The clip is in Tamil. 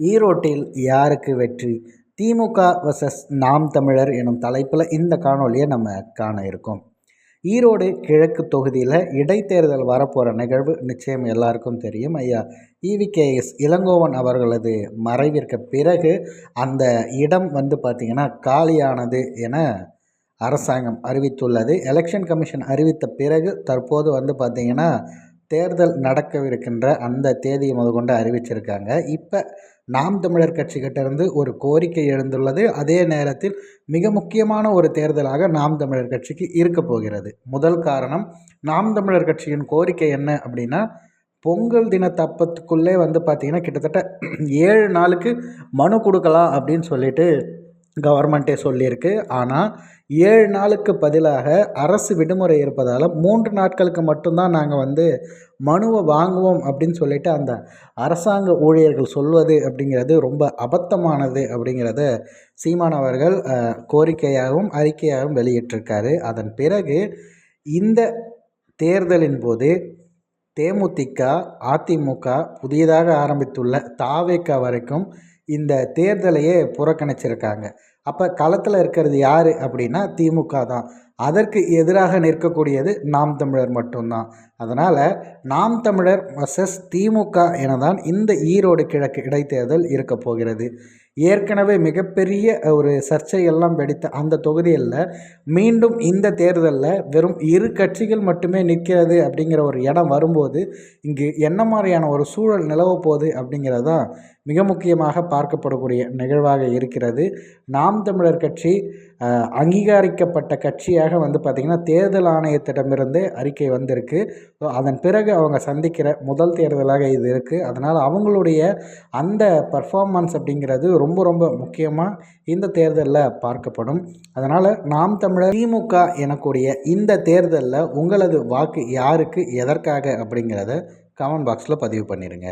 ஈரோட்டில் யாருக்கு வெற்றி? திமுக வர்சஸ் நாம் தமிழர் எனும் தலைப்பில் இந்த காணொலியை நம்ம காண இருக்கோம். ஈரோடு கிழக்கு தொகுதியில் இடைத்தேர்தல் வரப்போகிற நிகழ்வு நிச்சயம் எல்லாருக்கும் தெரியும். ஐயா இவிகேஎஸ் இளங்கோவன் அவர்களது மறைவிற்கு பிறகு அந்த இடம் வந்து பார்த்திங்கன்னா காலியானது என அரசாங்கம் அறிவித்துள்ளது. எலெக்ஷன் கமிஷன் அறிவித்த பிறகு தற்போது வந்து பார்த்திங்கன்னா தேர்தல் நடக்கவிருக்கின்ற அந்த தேதியை முதற்கொண்டு அறிவிச்சிருக்காங்க. இப்போ நாம் தமிழர் கட்சிக்கிட்ட இருந்து ஒரு கோரிக்கை எழுந்துள்ளது. அதே நேரத்தில் மிக முக்கியமான ஒரு தேர்தலாக நாம் தமிழர் கட்சிக்கு இருக்க போகிறது. முதல் காரணம் நாம் தமிழர் கட்சியின் கோரிக்கை என்ன அப்படின்னா பொங்கல் தின தப்பத்துக்குள்ளே வந்து பார்த்திங்கன்னா கிட்டத்தட்ட ஏழு நாளுக்கு மனு கொடுக்கலாம் அப்படின்னு சொல்லிட்டு கவர்மெண்ட்டே சொல்லியிருக்கு. ஆனால் ஏழு நாளுக்கு பதிலாக அரசு விடுமுறை இருப்பதால் மூன்று நாட்களுக்கு மட்டும்தான் நாங்கள் வந்து மனுவை வாங்குவோம் அப்படின்னு சொல்லிட்டு அந்த அரசாங்க ஊழியர்கள் சொல்வது அப்படிங்கிறது ரொம்ப அபத்தமானது அப்படிங்கிறத சீமான் அவர்கள் கோரிக்கையாகவும் அறிக்கையாகவும் வெளியிட்டிருக்காரு. அதன் பிறகு இந்த தேர்தலின் போது தேமுதிக அதிமுக புதியதாக ஆரம்பித்துள்ள தாவேக்கா வரைக்கும் இந்த தேர்தலையே புறக்கணிச்சிருக்காங்க. அப்போ களத்தில் இருக்கிறது யார் அப்படின்னா திமுக தான். அதற்கு எதிராக நிற்கக்கூடியது நாம் தமிழர் மட்டும்தான். அதனால் நாம் தமிழர் வர்சஸ் திமுக என தான் இந்த ஈரோடு கிழக்கு இடைத்தேர்தல் இருக்க போகிறது ஏற்கனவே மிகப்பெரிய ஒரு சர்ச்சையெல்லாம் வெடித்த அந்த தொகுதியில் மீண்டும் இந்த தேர்தலில் வெறும் இரு கட்சிகள் மட்டுமே நிற்கிறது அப்படிங்கிற ஒரு இடம் வரும்போது இங்கு என்ன மாதிரியான ஒரு சூழல் நிலவ போகுது அப்படிங்கிறது தான் மிக முக்கியமாக பார்க்கப்படக்கூடிய நிகழ்வாக இருக்கிறது. நாம் தமிழர் கட்சி அங்கீகரிக்கப்பட்ட கட்சியாக வந்து பார்த்திங்கன்னா தேர்தல் ஆணையத்திடமிருந்து அறிக்கை வந்திருக்கு. ஸோ அதன் பிறகு அவங்க சந்திக்கிற முதல் தேர்தலாக இது இருக்குது அதனால் அவங்களுடைய அந்த பர்ஃபார்மன்ஸ் அப்படிங்கிறது ரொம்ப ரொம்ப முக்கியமாக இந்த தேர்தலில் பார்க்கப்படும். அதனால் நாம் தமிழர் திமுக எனக்கூடிய இந்த தேர்தலில் உங்களது வாக்கு யாருக்கு எதற்காக அப்படிங்கிறத கமெண்ட் பாக்ஸில் பதிவு பண்ணிடுங்க